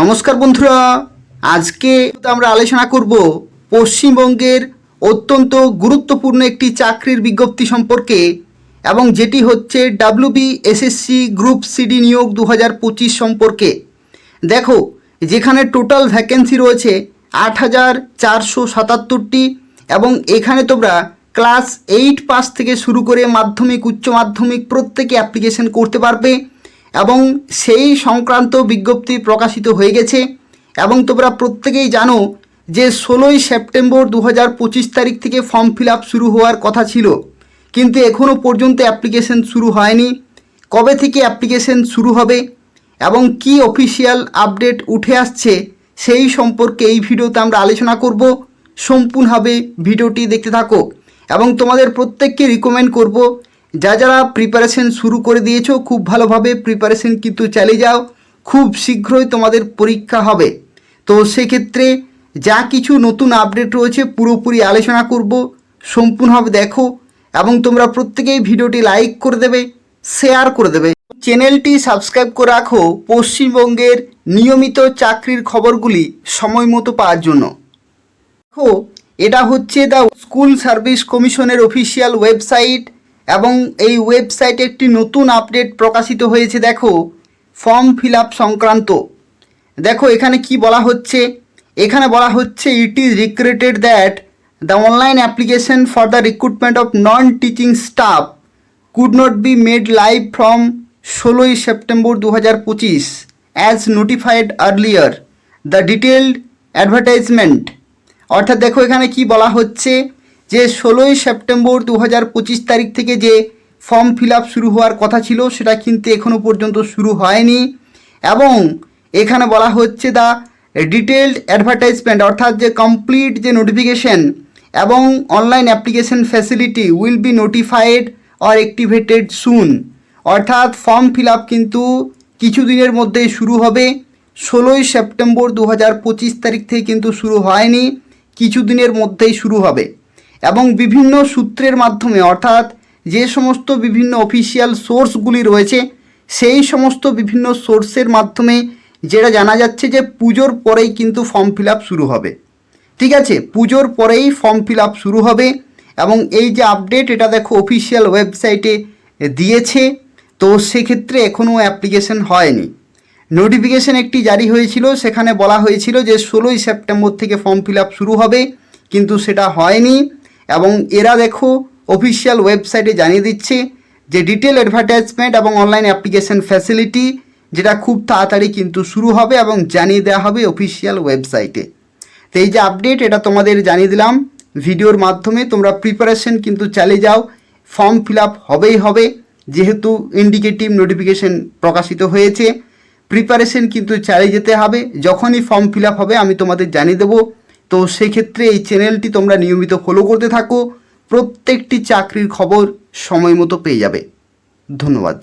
নমস্কার বন্ধুরা, আজকে আমরা আলোচনা করব পশ্চিমবঙ্গের অত্যন্ত গুরুত্বপূর্ণ একটি চাকরির বিজ্ঞপ্তি সম্পর্কে এবং যেটি হচ্ছে ডাব্লিউবি এসএসসি গ্রুপ সিডি নিয়োগ দু সম্পর্কে। দেখো, যেখানে টোটাল ভ্যাকেন্সি রয়েছে আট হাজার চারশো সাতাত্তরটি এবং এখানে তোমরা ক্লাস এইট পাস থেকে শুরু করে মাধ্যমিক, উচ্চ মাধ্যমিক প্রত্যেকে অ্যাপ্লিকেশন করতে পারবে। এবং সেই সংক্রান্ত বিজ্ঞপ্তি প্রকাশিত হয়ে গেছে। এবং তোমরা প্রত্যেকেই জানো যে ষোলোই সেপ্টেম্বর দু হাজার পঁচিশ তারিখ থেকে ফর্ম ফিল শুরু হওয়ার কথা ছিল। কিন্তু এখনও পর্যন্ত অ্যাপ্লিকেশন শুরু হয়নি। কবে থেকে অ্যাপ্লিকেশন শুরু হবে এবং কি অফিসিয়াল আপডেট উঠে আসছে সেই সম্পর্কে এই ভিডিওতে আমরা আলোচনা করব। সম্পূর্ণভাবে ভিডিওটি দেখতে থাকো এবং তোমাদের প্রত্যেককে রিকমেন্ড করব যা যারা প্রিপারেশন শুরু করে দিয়েছ, খুব ভালোভাবে প্রিপারেশন কিন্তু চালিয়ে যাও। খুব শীঘ্রই তোমাদের পরীক্ষা হবে। তো সেক্ষেত্রে যা কিছু নতুন আপডেট রয়েছে, পুরোপুরি আলোচনা করব। সম্পূর্ণভাবে দেখো এবং তোমরা প্রত্যেকেই ভিডিওটি লাইক করে দেবে শেয়ার করে দেবে। চ্যানেলটি সাবস্ক্রাইব করে রাখো পশ্চিমবঙ্গের নিয়মিত চাকরির খবরগুলি সময় মতো পাওয়ার জন্য। দেখো, এটা হচ্ছে দ্য স্কুল সার্ভিস কমিশনের অফিসিয়াল ওয়েবসাইট এবং এই ওয়েবসাইটে একটি নতুন আপডেট প্রকাশিত হয়েছে, দেখো ফর্ম ফিল আপ সংক্রান্ত। দেখো, এখানে কি বলা হচ্ছে? এখানে বলা হচ্ছে it is reiterated that the online application for the recruitment of non teaching staff could not be made live from ষোলোই সেপ্টেম্বর দু হাজার পঁচিশ as notified earlier the detailed advertisement অর্থাৎ দেখো, এখানে কি বলা হচ্ছে? যে ষোলোই সেপ্টেম্বর দু হাজার পঁচিশ তারিখ থেকে যে ফর্ম ফিল শুরু হওয়ার কথা ছিল, সেটা কিন্তু এখনও পর্যন্ত শুরু হয়নি। এবং এখানে বলা হচ্ছে দ্য ডিটেলড অ্যাডভার্টাইজমেন্ট, অর্থাৎ যে কমপ্লিট যে নোটিফিকেশন এবং online application facility will be notified or activated soon. অর্থাৎ ফর্ম ফিল কিন্তু কিছুদিনের মধ্যেই শুরু হবে। ষোলোই সেপ্টেম্বর দু হাজার পঁচিশ তারিখ থেকে কিন্তু শুরু হয়নি কিছুদিনের মধ্যেই শুরু হবে। এবং বিভিন্ন সূত্রের মাধ্যমে, অর্থাৎ যে সমস্ত বিভিন্ন অফিসিয়াল সোর্সগুলি রয়েছে, সেই সমস্ত বিভিন্ন সোর্সের মাধ্যমে যেটা জানা যাচ্ছে যে পুজোর পরেই কিন্তু ফর্ম ফিল শুরু হবে। ঠিক আছে? পুজোর পরেই ফর্ম ফিল শুরু হবে এবং এই যে আপডেট এটা দেখো অফিসিয়াল ওয়েবসাইটে দিয়েছে, তো সেক্ষেত্রে এখনও অ্যাপ্লিকেশন হয়নি। নোটিফিকেশন একটি জারি হয়েছিল, সেখানে বলা হয়েছিল যে ষোলোই সেপ্টেম্বর থেকে ফর্ম ফিল শুরু হবে, কিন্তু সেটা হয়নি। এবং এরা দেখো অফিসিয়াল ওয়েবসাইটে জানিয়ে দিচ্ছে যে ডিটেল অ্যাডভার্টাইজমেন্ট এবং অনলাইন অ্যাপ্লিকেশন ফ্যাসিলিটি যেটা খুব তাড়াতাড়ি কিন্তু শুরু হবে এবং জানিয়ে দেওয়া হবে অফিসিয়াল ওয়েবসাইটে তো এই যে আপডেট এটা তোমাদের জানিয়ে দিলাম। ভিডিওর মাধ্যমে তোমরা প্রিপারেশন কিন্তু চালিয়ে যাও। ফর্ম ফিল হবেই হবে, যেহেতু ইন্ডিকেটিভ নোটিফিকেশন প্রকাশিত হয়েছে। প্রিপারেশন কিন্তু চালিয়ে যেতে হবে। যখনই ফর্ম ফিল হবে, আমি তোমাদের জানিয়ে দেবো। তো সেক্ষেত্রে এই চ্যানেলটি তোমরা নিয়মিত ফলো করতে থাকো। প্রত্যেকটি চাকরির খবর সময় মতো পেয়ে যাবে। ধন্যবাদ।